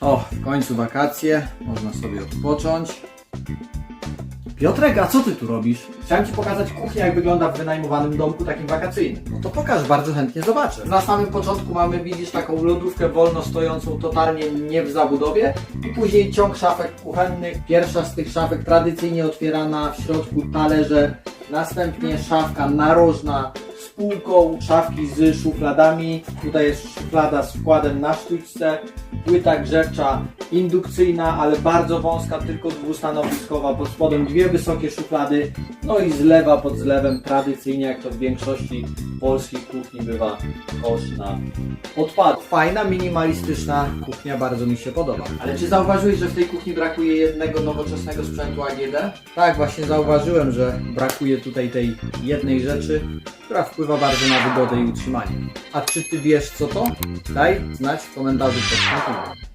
O, w końcu wakacje, można sobie odpocząć. Piotrek, a co ty tu robisz? Chciałem Ci pokazać kuchnię, jak wygląda w wynajmowanym domku takim wakacyjnym. No to pokaż, bardzo chętnie zobaczę. Na samym początku mamy, widzisz, taką lodówkę wolno stojącą totalnie nie w zabudowie i później ciąg szafek kuchennych. Pierwsza z tych szafek tradycyjnie otwierana, w środku talerze, następnie szafka narożna półką, szafki z szufladami. Tutaj jest szuflada z wkładem na sztućce, płyta grzewcza indukcyjna, ale bardzo wąska, tylko dwustanowiskowa, pod spodem dwie wysokie szuflady, no i zlewa pod zlewem, tradycyjnie jak to w większości polskich kuchni bywa kosz na odpad. Fajna, minimalistyczna kuchnia, bardzo mi się podoba. Ale czy zauważyłeś, że w tej kuchni brakuje jednego nowoczesnego sprzętu AGD? Tak, właśnie zauważyłem, że brakuje tutaj tej jednej rzeczy, która wpływa bardzo na wygodę i utrzymanie. A czy ty wiesz co to? Daj znać w komentarzu pod filmem.